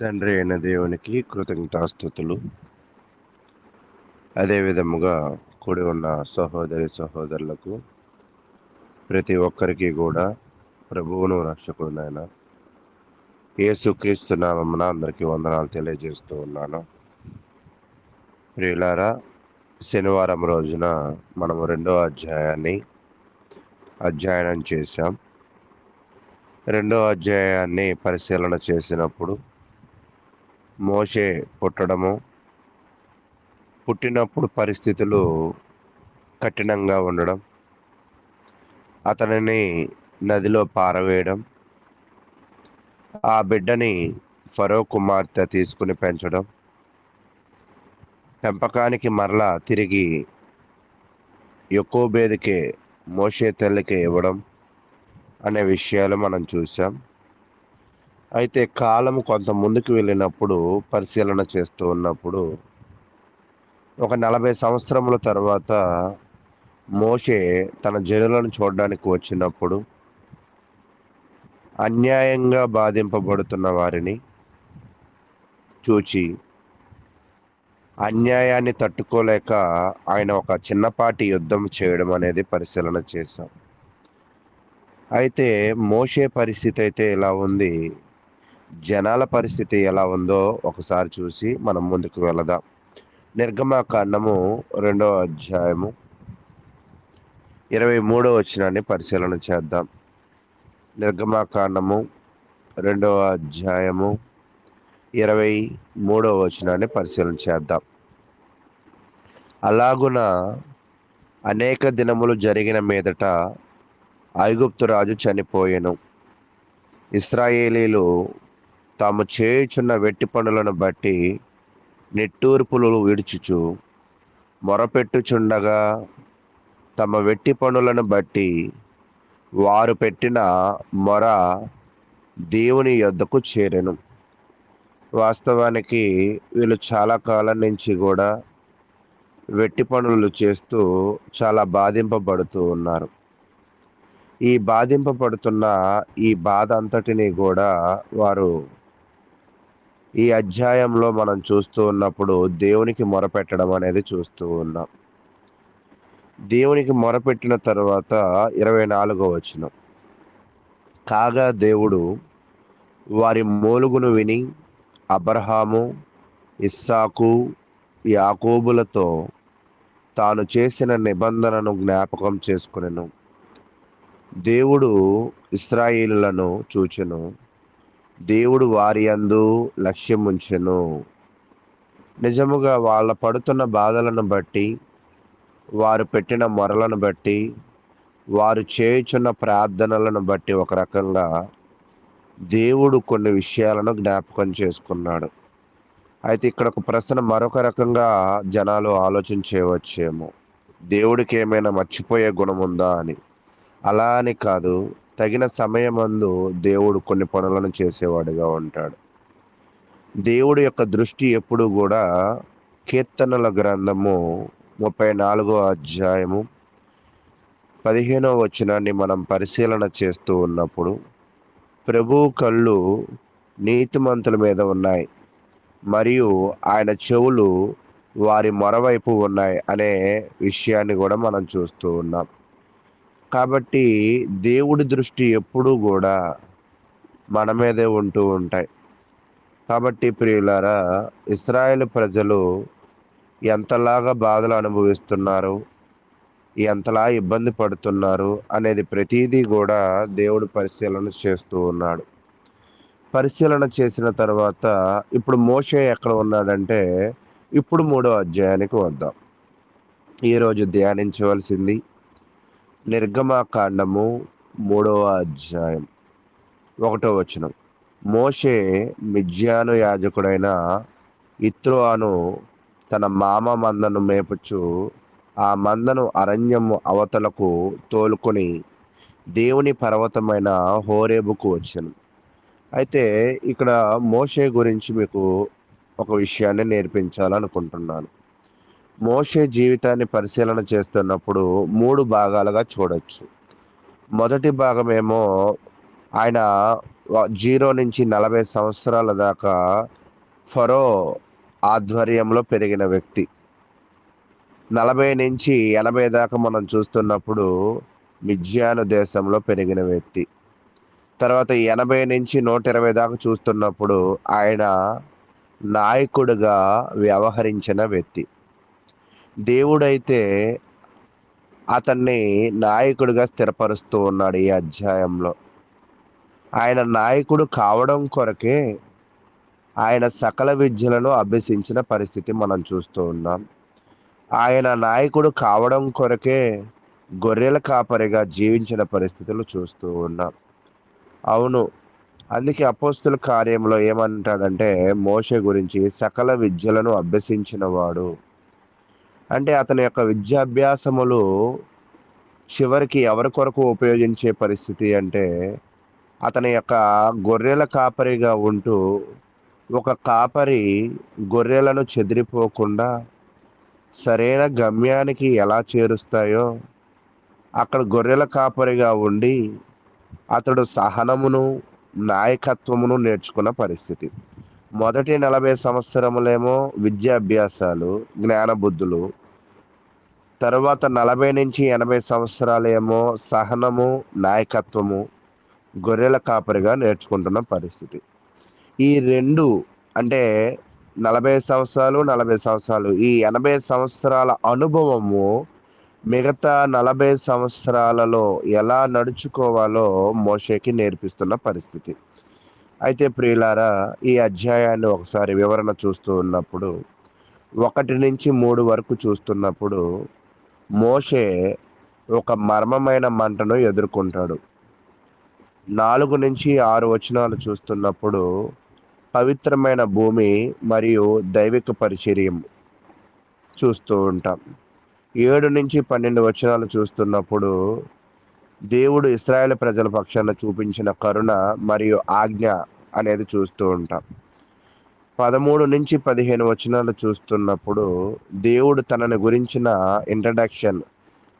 తండ్రి అయిన దేవునికి కృతజ్ఞతాస్థుతులు అదేవిధముగా కూడి ఉన్న సహోదరి సహోదరులకు ప్రతి ఒక్కరికి కూడా ప్రభువును రక్షకుడునైన యేసుక్రీస్తు నామమున అందరికీ వందనాలు తెలియజేస్తూ ఉన్నాను. ప్రియులారా శనివారం రోజున మనము రెండో అధ్యాయాన్ని అధ్యయనం చేశాం. రెండో అధ్యాయాన్ని పరిశీలన చేసినప్పుడు మోషే పుట్టడము. పుట్టినప్పుడు పరిస్థితులు కఠినంగా ఉండడం. అతనిని నదిలో పారవేయడం. ఆ బిడ్డని ఫరో కుమార్తె తీసుకుని పెంచడం. పెంపకానికి మరలా తిరిగి ఎక్కువ బేదికే మోషే తల్లికి ఇవ్వడం అనే విషయాలు మనం చూసాం అయితే కాలం కొంత ముందుకు వెళ్ళినప్పుడు పరిశీలన చేస్తూ ఉన్నప్పుడు ఒక నలభై సంవత్సరముల తర్వాత మోషే తన జనులను చూడడానికి వచ్చినప్పుడు అన్యాయంగా బాధింపబడుతున్న వారిని చూచి అన్యాయాన్ని తట్టుకోలేక ఆయన ఒక చిన్నపాటి యుద్ధం చేయడం అనేది పరిశీలన చేశాం. అయితే మోషే పరిస్థితి అయితే ఇలా ఉంది? జనాల పరిస్థితి ఎలా ఉందో ఒకసారి చూసి మనం ముందుకు వెళదాం. నిర్గమాకాండము రెండవ అధ్యాయము ఇరవై మూడవ వచ్చినాన్ని పరిశీలన చేద్దాం. నిర్గమాకాండము రెండవ అధ్యాయము ఇరవై మూడవ వచనాన్ని పరిశీలన చేద్దాం. అలాగున అనేక దినములు జరిగిన మీదట ఐగుప్తు రాజు చనిపోయాను. ఇస్రాయేలీలు తాము చేయుచున్న వెట్టి పనులను బట్టి నిట్టూర్పులు విడుచుచు మొరపెట్టుచుండగా తమ వెట్టి పనులను బట్టి వారు పెట్టిన మొర దేవుని యొద్దకు చేరెను. వాస్తవానికి వీళ్ళు చాలా కాలం నుంచి కూడా వెట్టి పనులు చేస్తూ చాలా బాధింపబడుతూ ఉన్నారు. ఈ బాధింపబడుతున్న ఈ బాధ అంతటిని కూడా వారు ఈ అధ్యాయంలో మనం చూస్తూ ఉన్నప్పుడు దేవునికి మొరపెట్టడం అనేది చూస్తూ ఉన్నాం. దేవునికి మొరపెట్టిన తర్వాత ఇరవై నాలుగో వచ్చిన కాగా దేవుడు వారి మూలుగును విని అబ్రహాము ఇస్సాకు యాకోబులతో తాను చేసిన నిబంధనను జ్ఞాపకం చేసుకునేను. దేవుడు ఇస్రాయిలను చూచెను. దేవుడు వారి అందు లక్ష్యముంచెను నిజముగా వాళ్ళ పడుతున్న బాధలను బట్టి వారు పెట్టిన మొరలను బట్టి వారు చేయుచున్న ప్రార్థనలను బట్టి ఒక రకంగా దేవుడు కొన్ని విషయాలను జ్ఞాపకం చేసుకున్నాడు. అయితే ఇక్కడ ఒక ప్రశ్న మరొక రకంగా జనాలు ఆలోచించేవచ్చేమో దేవుడికి ఏమైనా మర్చిపోయే గుణం ఉందా అని. అలా అని కాదు. తగిన సమయమందు దేవుడు కొన్ని పనులను చేసేవాడుగా ఉంటాడు. దేవుడి యొక్క దృష్టి ఎప్పుడు కూడా కీర్తనల గ్రంథము ముప్పై నాలుగో అధ్యాయము పదిహేనో వచనాన్ని మనం పరిశీలన చేస్తూ ఉన్నప్పుడు ప్రభు కళ్ళు నీతిమంతుల మీద ఉన్నాయి. మరియు ఆయన చెవులు వారి మరోవైపు ఉన్నాయి అనే విషయాన్ని కూడా మనం చూస్తూ ఉన్నాం. కాబట్టి దేవుడి దృష్టి ఎప్పుడూ కూడా మన మీదే ఉంటూ ఉంటాయి. కాబట్టి ప్రియులారా ఇస్రాయేల్ ప్రజలు ఎంతలాగా బాధలు అనుభవిస్తున్నారు ఎంతలా ఇబ్బంది పడుతున్నారు అనేది ప్రతిదీ కూడా దేవుడు పరిశీలన చేస్తూ ఉన్నాడు. పరిశీలన చేసిన తర్వాత ఇప్పుడు మోషే ఎక్కడ ఉన్నాడంటే ఇప్పుడు మూడో అధ్యాయానికి వద్దాం. ఈరోజు ధ్యానించవలసింది నిర్గమాకాండము మూడవ అధ్యాయం ఒకటో వచనం. మోషే మిజ్యాను యాజకుడైన ఇత్రోను తన మామ మందను మేపుచు ఆ మందను అరణ్యము అవతలకు తోలుకొని దేవుని పర్వతమైన హోరేబుకు వచ్చాను. అయితే ఇక్కడ మోషే గురించి మీకు ఒక విషయాన్ని నేర్పించాలనుకుంటున్నాను. మోషే జీవితాన్ని పరిశీలన చేస్తున్నప్పుడు మూడు భాగాలుగా చూడొచ్చు. మొదటి భాగమేమో ఆయన జీరో నుంచి నలభై సంవత్సరాల దాకా ఫరో ఆధ్వర్యంలో పెరిగిన వ్యక్తి. నలభై నుంచి ఎనభై దాకా మనం చూస్తున్నప్పుడు మిజ్యాను దేశంలో పెరిగిన వ్యక్తి. తర్వాత ఎనభై నుంచి నూట ఇరవై దాకా చూస్తున్నప్పుడు ఆయన నాయకుడిగా వ్యవహరించిన వ్యక్తి. దేవుడైతే అతన్ని నాయకుడిగా స్థిరపరుస్తూ ఉన్నాడు ఈ అధ్యాయంలో. ఆయన నాయకుడు కావడం కొరకే ఆయన సకల విద్యలను అభ్యసించిన పరిస్థితి మనం చూస్తూ ఉన్నాం. ఆయన నాయకుడు కావడం కొరకే గొర్రెల కాపరిగా జీవించిన పరిస్థితులు చూస్తూ ఉన్నాం. అవును అందుకే అపోస్తుల కార్యంలో ఏమంటాడంటే మోష గురించి సకల విద్యలను అభ్యసించిన వాడు అంటే అతని యొక్క విద్యాభ్యాసములు చివరికి ఎవరి కొరకు ఉపయోగించే పరిస్థితి అంటే అతని యొక్క గొర్రెల కాపరిగా ఉంటూ ఒక కాపరి గొర్రెలను చెదిరిపోకుండా సరైన గమ్యానికి ఎలా చేరుస్తాయో అక్కడ గొర్రెల కాపరిగా ఉండి అతడు సహనమును నాయకత్వమును నేర్చుకున్న పరిస్థితి. మొదటి నలభై సంవత్సరములేమో విద్యాభ్యాసాలు జ్ఞానబుద్ధులు. తర్వాత నలభై నుంచి ఎనభై సంవత్సరాలేమో సహనము నాయకత్వము గొర్రెల కాపరిగా నేర్చుకుంటున్న పరిస్థితి. ఈ రెండు అంటే నలభై సంవత్సరాలు నలభై సంవత్సరాలు. ఈ ఎనభై సంవత్సరాల అనుభవము మిగతా నలభై సంవత్సరాలలో ఎలా నడుచుకోవాలో మోషేకి నేర్పిస్తున్న పరిస్థితి. అయితే ప్రియులారా ఈ అధ్యాయాన్ని ఒకసారి వివరణ చూస్తూ ఉన్నప్పుడు ఒకటి నుంచి మూడు వరకు చూస్తున్నప్పుడు మోషే ఒక మర్మమైన మంటను ఎదుర్కొంటాడు. నాలుగు నుంచి ఆరు వచనాలు చూస్తున్నప్పుడు పవిత్రమైన భూమి మరియు దైవిక పరిచర్యం చూస్తూ ఉంటాం. ఏడు నుంచి పన్నెండు వచనాలు చూస్తున్నప్పుడు దేవుడు ఇస్రాయేల్ ప్రజల పక్షాన చూపించిన కరుణ మరియు ఆజ్ఞ అనేది చూస్తూ ఉంటాం. పదమూడు నుంచి పదిహేను వచనాలు చూస్తున్నప్పుడు దేవుడు తనని గురించిన ఇంట్రడక్షన్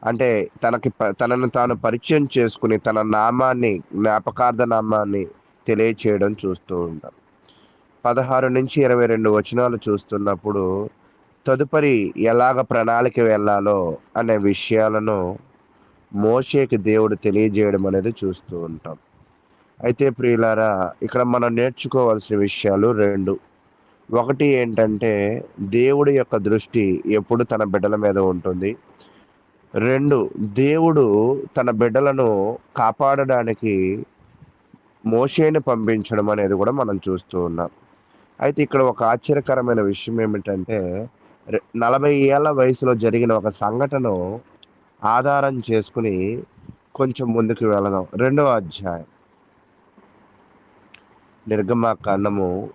అంటే తనకి తనను తాను పరిచయం చేసుకుని తన నామాన్ని జ్ఞాపకార్థ నామాన్ని తెలియచేయడం చూస్తూ ఉంటాం. పదహారు నుంచి ఇరవై రెండు వచనాలు చూస్తున్నప్పుడు తదుపరి ఎలాగ ప్రణాళిక వెళ్ళాలో అనే విషయాలను మోషేకి దేవుడు తెలియజేయడం అనేది చూస్తూ ఉంటాం. అయితే ప్రియులారా ఇక్కడ మనం నేర్చుకోవాల్సిన విషయాలు రెండు. ఒకటి ఏంటంటే దేవుడి యొక్క దృష్టి ఎప్పుడు తన బిడ్డల మీద ఉంటుంది. రెండు దేవుడు తన బిడ్డలను కాపాడడానికి మోషేని పంపించడం అనేది కూడా మనం చూస్తూ ఉన్నాం. అయితే ఇక్కడ ఒక ఆశ్చర్యకరమైన విషయం ఏమిటంటే నలభై ఏళ్ళ వయసులో జరిగిన ఒక సంఘటన ఆధారం చేసుకుని కొంచెం ముందుకు వెళదాం. రెండవ అధ్యాయం. నిర్గమ కన్నము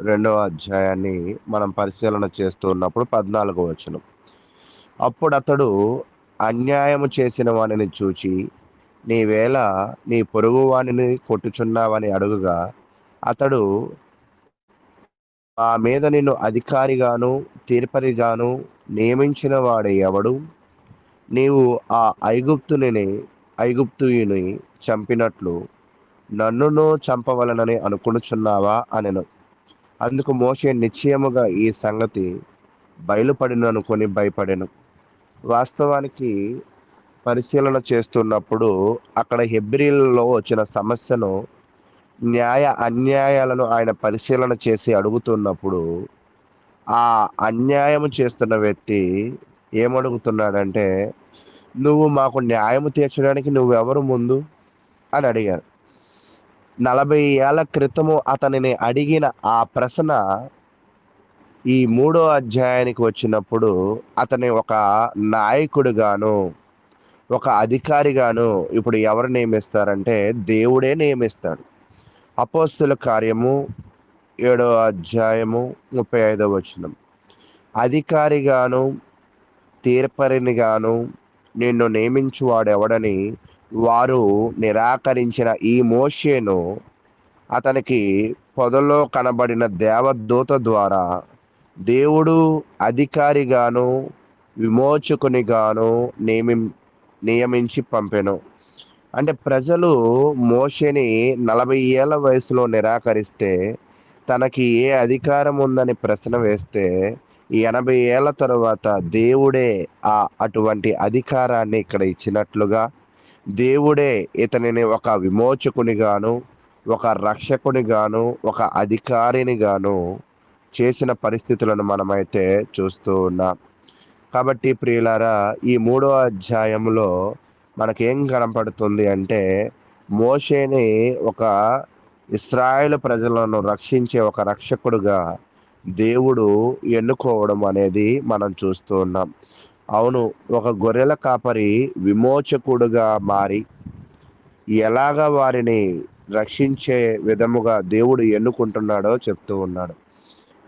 రెండవ అధ్యాయాన్ని మనం పరిశీలన చేస్తూ ఉన్నప్పుడు పద్నాలుగు వచనం. అప్పుడు అతడు అన్యాయము చేసిన వానిని చూచి నీవేళ నీ పొరుగు వాణిని కొట్టుచున్నావని అడుగుగా అతడు ఆ మీద నిన్ను అధికారిగాను తీర్పరిగాను నియమించిన వాడు ఎవడు నీవు ఆ ఐగుప్తుని ఐగుప్తుని చంపినట్లు నన్నును చంపవలనని అనుకునుచున్నావా అనెను. అందుకు మోసే నిశ్చయముగా ఈ సంగతి బయలుపడిననుకొని భయపడెను. వాస్తవానికి పరిశీలన చేస్తున్నప్పుడు అక్కడ హెబ్రిల్లో వచ్చిన సమస్యను న్యాయ అన్యాయాలను ఆయన పరిశీలన చేసి అడుగుతున్నప్పుడు ఆ అన్యాయం చేస్తున్న వ్యక్తి ఏమడుగుతున్నాడంటే నువ్వు మాకు న్యాయం తీర్చడానికి నువ్వెవరు ముందు? అని అడిగారు. నలభై ఏళ్ళ క్రితము అతనిని అడిగిన ఆ ప్రశ్న ఈ మూడో అధ్యాయానికి వచ్చినప్పుడు అతని ఒక నాయకుడుగాను ఒక అధికారిగాను ఇప్పుడు ఎవరు నియమిస్తారంటే దేవుడే నియమిస్తాడు. అపోస్తుల కార్యము ఏడో అధ్యాయము ముప్పై ఐదో వచనం. అధికారిగాను తీర్పరినిగాను నిన్ను నియమించువాడెవడని వారు నిరాకరించిన ఈ మోషేను అతనికి పొదలో కనబడిన దేవదూత ద్వారా దేవుడు అధికారిగాను విమోచకునిగాను నియమి నియమించి పంపెను. అంటే ప్రజలు మోషని నలభై ఏళ్ళ వయసులో నిరాకరిస్తే తనకి ఏ అధికారం ఉందని ప్రశ్న వేస్తే ఎనభై ఏళ్ళ తరువాత దేవుడే ఆ అటువంటి అధికారాన్ని ఇక్కడ ఇచ్చినట్లుగా దేవుడే ఇతనిని ఒక విమోచకునిగాను ఒక రక్షకునిగాను ఒక అధికారినిగాను చేసిన పరిస్థితులను మనమైతే చూస్తూ ఉన్నాం. కాబట్టి ప్రియులారా ఈ మూడో అధ్యాయంలో మనకేం కనపడుతుంది అంటే మోషేని ఒక ఇస్రాయేల్ ప్రజలను రక్షించే ఒక రక్షకుడుగా దేవుడు ఎన్నుకోవడం అనేది మనం చూస్తూ ఉన్నాం. అవును ఒక గొర్రెల కాపరి విమోచకుడుగా మారి ఎలాగ వారిని రక్షించే విధముగా దేవుడు ఎన్నుకుంటున్నాడో చెప్తూ ఉన్నాడు.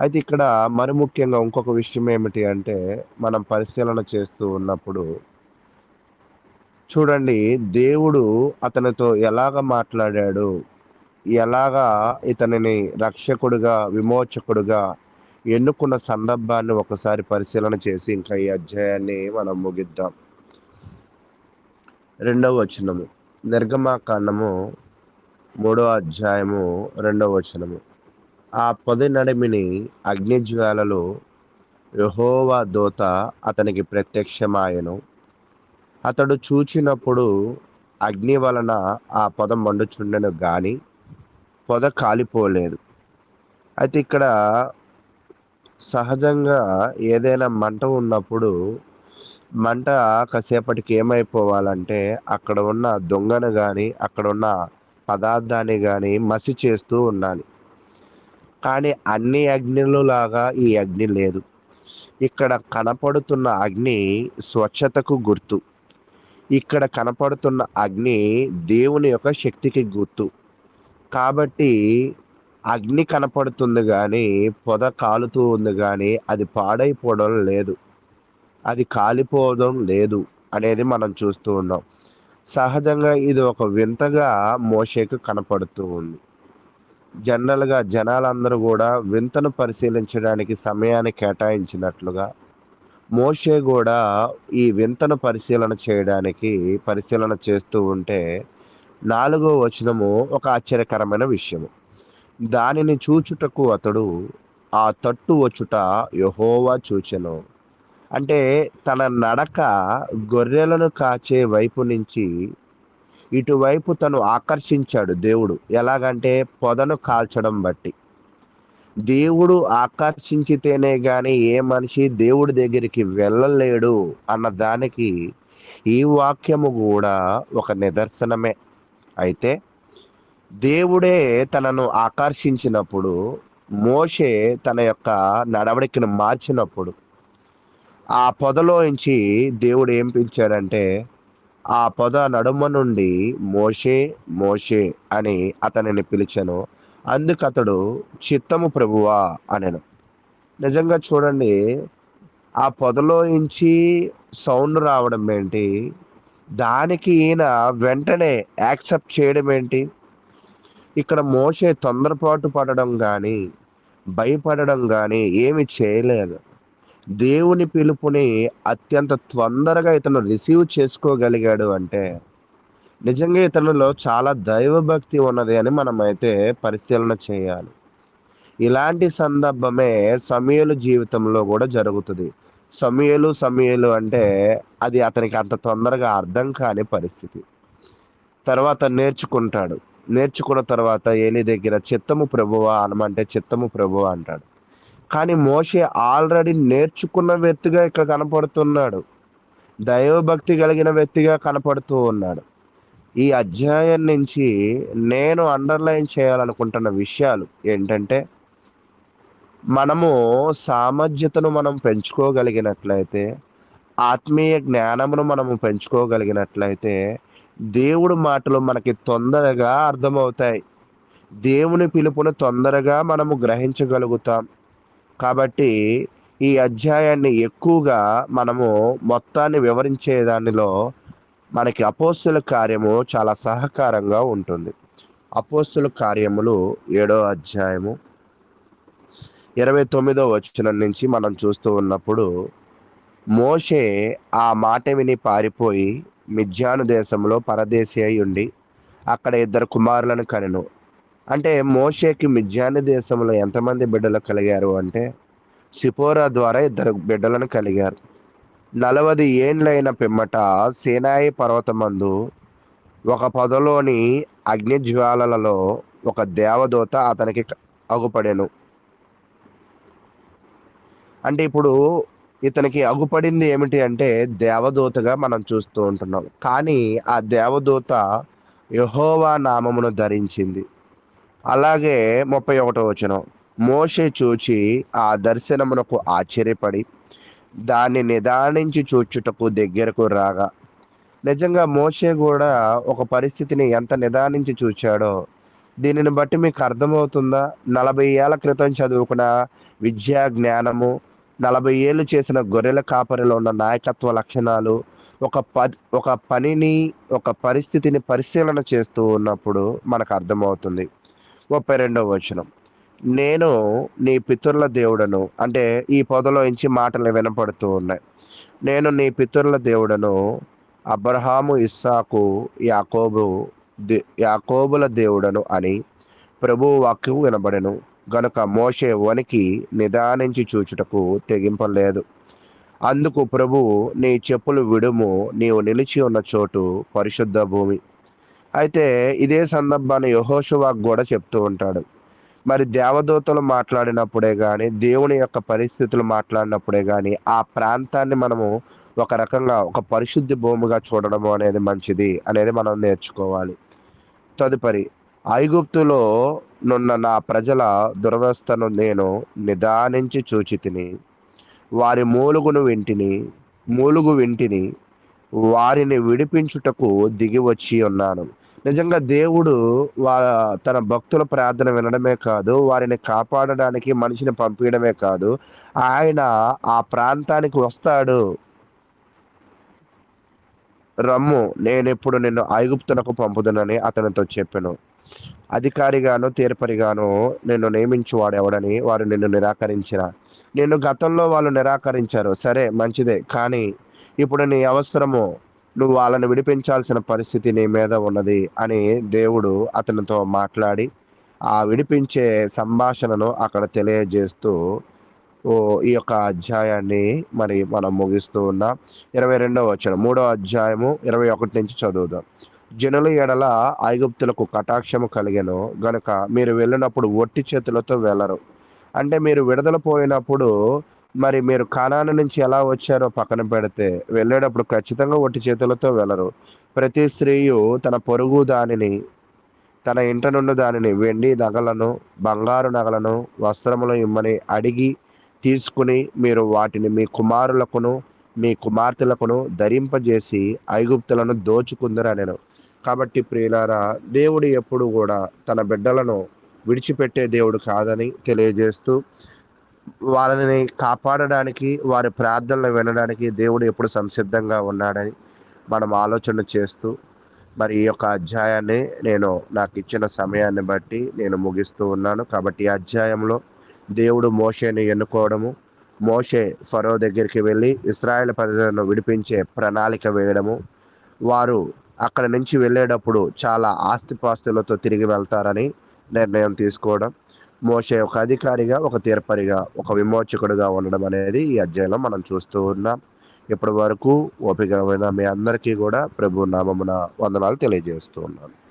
అయితే ఇక్కడ మరి ముఖ్యంగా ఇంకొక విషయం ఏమిటి అంటే మనం పరిశీలన చేస్తూ ఉన్నప్పుడు చూడండి దేవుడు అతనితో ఎలాగ మాట్లాడాడు? ఎలాగా ఇతనిని రక్షకుడుగా విమోచకుడుగా ఎన్నుకున్న సందర్భాన్ని ఒకసారి పరిశీలన చేసి ఇంకా ఈ అధ్యాయాన్ని మనం ముగిద్దాం. రెండవ వచనము. నిర్గమాకాండము మూడవ అధ్యాయము రెండవ వచనము. ఆ పొది నడిమిని అగ్నిజ్వాలలు యహోవా దోత అతనికి ప్రత్యక్షమాయను. అతడు చూచినప్పుడు అగ్ని వలన ఆ పొద మండుచుండెను కానీ పొద కాలిపోలేదు. అయితే ఇక్కడ సహజంగా ఏదైనా మంట ఉన్నప్పుడు మంట కాసేపటికి ఏమైపోవాలంటే అక్కడ ఉన్న దొంగను కానీ అక్కడ ఉన్న పదార్థాన్ని కానీ మసి చేస్తూ ఉండాలి. కానీ అన్ని అగ్నిలు లాగా ఈ అగ్ని లేదు. ఇక్కడ కనపడుతున్న అగ్ని స్వచ్ఛతకు గుర్తు. ఇక్కడ కనపడుతున్న అగ్ని దేవుని యొక్క శక్తికి గుర్తు. కాబట్టి అగ్ని కనపడుతుంది కానీ పొద కాలుతూ ఉంది కానీ అది పాడైపోవడం లేదు. అది కాలిపోవడం లేదు అనేది మనం చూస్తూ ఉన్నాం. సహజంగా ఇది ఒక వింతగా మోషేకు కనపడుతూ ఉంది. జనరల్గా జనాలందరూ కూడా వింతను పరిశీలించడానికి సమయాన్ని కేటాయించినట్లుగా మోషే కూడా ఈ వింతను పరిశీలన చేయడానికి పరిశీలన చేస్తూ ఉంటే నాలుగో వచనము ఒక ఆశ్చర్యకరమైన విషయము. దానిని చూచుటకు అతడు ఆ తట్టు వచ్చుట యహోవా చూచెను. అంటే తన నడక గొర్రెలను కాచే వైపు నుంచి ఇటువైపు తను ఆకర్షించాడు దేవుడు. ఎలాగంటే పొదను కాల్చడం బట్టి. దేవుడు ఆకర్షించితేనే కానీ ఏ మనిషి దేవుడి దగ్గరికి వెళ్ళలేడు అన్న దానికి ఈ వాక్యము కూడా ఒక నిదర్శనమే. అయితే దేవుడే తనను ఆకర్షించినప్పుడు మోషే తన యొక్క నడవడికను మార్చినప్పుడు ఆ పొదలోంచి దేవుడు ఏం పిలిచాడంటే ఆ పొద నడుమ నుండి మోషే మోషే అని అతనిని పిలిచాను. అందుకు అతడు చిత్తము ప్రభువా అనను. నిజంగా చూడండి ఆ పొదలో నుంచి సౌండ్ రావడం ఏంటి? దానికి ఈయన వెంటనే యాక్సెప్ట్ చేయడం ఏంటి? ఇక్కడ మోసే తొందరపాటు పడడం కానీ భయపడడం కానీ ఏమి చేయలేదు. దేవుని పిలుపుని అత్యంత తొందరగా ఇతను రిసీవ్ చేసుకోగలిగాడు అంటే నిజంగా ఇతనిలో చాలా దైవభక్తి ఉన్నది అని మనమైతే పరిశీలన చేయాలి. ఇలాంటి సందర్భమే సమయలు జీవితంలో కూడా జరుగుతుంది. సమయలు సమయలు అంటే అది అతనికి అంత తొందరగా అర్థం కాని పరిస్థితి. తర్వాత నేర్చుకుంటాడు. నేర్చుకున్న తర్వాత ఏలి దగ్గర చిత్తము ప్రభువా అనమంటే చిత్తము ప్రభువ అంటాడు. కానీ మోషే ఆల్రెడీ నేర్చుకున్న వ్యక్తిగా ఇక్కడ కనపడుతున్నాడు. దైవభక్తి కలిగిన వ్యక్తిగా కనపడుతూ ఉన్నాడు. ఈ అధ్యాయం నుంచి నేను అండర్లైన్ చేయాలనుకుంటున్న విషయాలు ఏంటంటే మనము సామర్థ్యతను మనం పెంచుకోగలిగినట్లయితే ఆత్మీయ జ్ఞానమును మనము పెంచుకోగలిగినట్లయితే దేవుడు మాటలు మనకి తొందరగా అర్థమవుతాయి. దేవుని పిలుపును తొందరగా మనము గ్రహించగలుగుతాం. కాబట్టి ఈ అధ్యాయాన్ని ఎక్కువగా మనము మొత్తాన్ని వివరించే దానిలో మనకి అపోస్తుల కార్యము చాలా సహకారంగా ఉంటుంది. అపోస్తుల కార్యములు ఏడో అధ్యాయము ఇరవై తొమ్మిదో వచనం నుంచి మనం చూస్తూ ఉన్నప్పుడు మోషే ఆ మాట విని పారిపోయి మిథ్యాను దేశంలో పరదేశి అయి ఉండి అక్కడ ఇద్దరు కుమారులను కనెను. అంటే మోషేకి మిథ్యాను దేశంలో ఎంతమంది బిడ్డలు కలిగారు అంటే సిపోరా ద్వారా ఇద్దరు బిడ్డలను కలిగారు. నలవది ఏండ్లైన పిమ్మట సేనాయి పర్వతమందు ఒక పొదలోని అగ్నిజ్వాలలలో ఒక దేవదూత అతనికి అగుపడెను. అంటే ఇప్పుడు ఇతనికి అగుపడింది ఏమిటి అంటే దేవదూతగా మనం చూస్తూ ఉంటున్నాం. కానీ ఆ దేవదూత యహోవా నామమును ధరించింది. అలాగే ముప్పై ఒకటో వచనం. మోషే చూచి ఆ దర్శనమునకు ఆశ్చర్యపడి దాన్ని నిదానించి చూచుటకు దగ్గరకు రాగా నిజంగా మోషే కూడా ఒక పరిస్థితిని ఎంత నిదానించి చూచాడో దీనిని బట్టి మీకు అర్థమవుతుందా? నలభై ఏళ్ళ క్రితం చదువుకున్న విద్యా జ్ఞానము నలభై ఏళ్ళు చేసిన గొర్రెల కాపరిలో ఉన్న నాయకత్వ లక్షణాలు ఒక ప ఒక పనిని ఒక పరిస్థితిని పరిశీలన చేస్తూ ఉన్నప్పుడు మనకు అర్థమవుతుంది. ముప్పై రెండవ వచనం. నేను నీ పితరుల దేవుడను అంటే ఈ పొదలోంచి మాటలు వినపడుతూ ఉన్నాయి. నేను నీ పితరుల దేవుడను అబ్రహాము ఇస్సాకు యాకోబు యాకోబుల దేవుడను అని ప్రభు వాక్యం వినబడెను. గనుక మోషే వనికి నిదానించి చూచుటకు తెగింపలేదు. అందుకు ప్రభు నీ చెప్పులు విడుము నీవు నిలిచి ఉన్న చోటు పరిశుద్ధ భూమి. అయితే ఇదే సందర్భాన్ని యహోషువాక్ కూడా చెప్తూ ఉంటాడు. మరి దేవదూతలు మాట్లాడినప్పుడే కానీ దేవుని యొక్క పరిస్థితులు మాట్లాడినప్పుడే కానీ ఆ ప్రాంతాన్ని మనము ఒక రకంగా ఒక పరిశుద్ధి భూమిగా చూడడం అనేది మంచిది అనేది మనం నేర్చుకోవాలి. తదుపరి ఐగుప్తులో నున్న నా ప్రజల దురవస్థను నేను నిదానించి చూచి తిని వారి మూలుగును వింటిని మూలుగు వింటిని వారిని విడిపించుటకు దిగి వచ్చి ఉన్నాను. నిజంగా దేవుడు వా తన భక్తుల ప్రార్థన వినడమే కాదు వారిని కాపాడడానికి మనిషిని పంపించడమే కాదు ఆయన ఆ ప్రాంతానికి వస్తాడు. రమ్ము నేనెప్పుడు నిన్ను ఐగుప్తునకు పంపుదునని అతనితో చెప్పాను. అధికారిగాను తీర్పరిగాను నిన్ను నియమించువాడు ఎవడని వారు నిన్ను నిరాకరించిన నిన్ను గతంలో వాళ్ళు నిరాకరించారు. సరే మంచిదే కానీ ఇప్పుడు నీ అవసరము నువ్వు వాళ్ళని విడిపించాల్సిన పరిస్థితి నీ మీద ఉన్నది అని దేవుడు అతనితో మాట్లాడి ఆ విడిపించే సంభాషణను అక్కడ తెలియజేస్తూ ఈ యొక్క అధ్యాయాన్ని మరి మనం ముగిస్తూ ఉన్నాం. ఇరవై రెండవ వచ్చిన మూడో అధ్యాయము ఇరవై ఒకటి నుంచి చదువుదాం. జనుల ఎడల ఐగుప్తులకు కటాక్షము కలిగను గనుక మీరు వెళ్ళినప్పుడు ఒట్టి చేతులతో వెళ్ళరు. అంటే మీరు విడుదల పోయినప్పుడు మరి మీరు కానాను నుంచి ఎలా వచ్చారో పక్కన పెడితే వెళ్ళేటప్పుడు ఖచ్చితంగా ఒట్టి చేతులతో వెళ్ళరు. ప్రతి స్త్రీయు తన పొరుగు దానిని తన ఇంట నుండి దానిని వెండి నగలను బంగారు నగలను వస్త్రములు ఇమ్మని అడిగి తీసుకుని మీరు వాటిని మీ కుమారులకును మీ కుమార్తెలకును ధరింపజేసి ఐగుప్తులను దోచుకుందరా నేను కాబట్టి ప్రియులారా దేవుడు ఎప్పుడు కూడా తన బిడ్డలను విడిచిపెట్టే దేవుడు కాదని తెలియజేస్తూ వాళ్ళని కాపాడడానికి వారి ప్రార్థనలు వినడానికి దేవుడు ఎప్పుడు సంసిద్ధంగా ఉన్నాడని మనం ఆలోచన చేస్తూ మరి ఈ యొక్క అధ్యాయాన్ని నేను నాకు ఇచ్చిన సమయాన్ని బట్టి నేను ముగిస్తూ ఉన్నాను. కాబట్టి ఈ అధ్యాయంలో దేవుడు మోషేని ఎన్నుకోవడము మోషే ఫరో దగ్గరికి వెళ్ళి ఇస్రాయేల్ ప్రజలను విడిపించే ప్రణాళిక వేయడము. వారు అక్కడ నుంచి వెళ్ళేటప్పుడు చాలా ఆస్తిపాస్తులతో తిరిగి వెళ్తారని నిర్ణయం తీసుకోవడం. మోషే ఒక అధికారిగా ఒక తీర్పరిగా ఒక విమోచకుడుగా ఉండడం అనేది ఈ అధ్యాయంలో మనం చూస్తూ ఉన్నాం. ఇప్పటి వరకు ఓపిక మీ అందరికీ కూడా ప్రభు నామమున వందనాలు తెలియజేస్తూ ఉన్నాను.